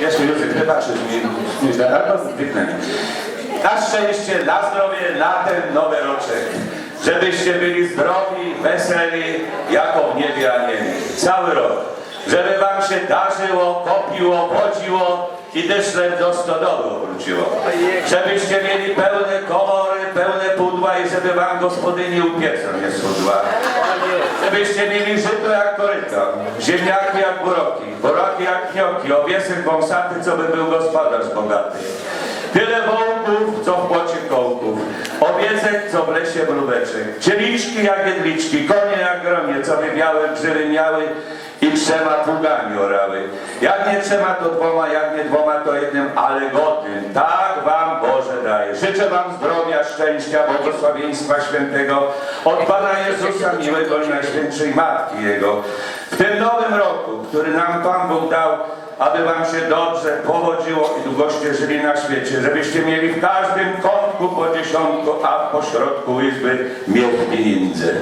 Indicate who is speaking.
Speaker 1: Jeszcze Józef, wybaczysz mi, że albo wyknę. Na szczęście, na zdrowie, na ten nowy roczek. Żebyście byli zdrowi, weseli, jako w niebie anieli. Cały rok. Żeby wam się darzyło, kopiło, wodziło i deszczem do stodoły obróciło. Żebyście mieli pełne komory, pełne pudła i żeby wam gospodyni upiecą nie schudła. Żebyście mieli żyto jak koryto, ziemniaki jak buroki, buroki jak knioki, owiesek wąsaty, co by był gospodarz bogaty. Tyle wołków, co w płocie kołków, owiecek, co w lesie mróweczek, cieliczki jak jedliczki, konie jak gronie, co by białe grzywy miały i trzema pługami orały. Jak nie trzema to dwoma, jak nie dwoma to jednym, ale godnym. Tak daje. Życzę wam zdrowia, szczęścia, błogosławieństwa świętego od Pana Jezusa miłego i Najświętszej Matki Jego. W tym nowym roku, który nam Pan Bóg dał, aby wam się dobrze powodziło i długoście żyli na świecie, żebyście mieli w każdym kątku po dziesiątku, a w pośrodku izby mieć pieniędzy.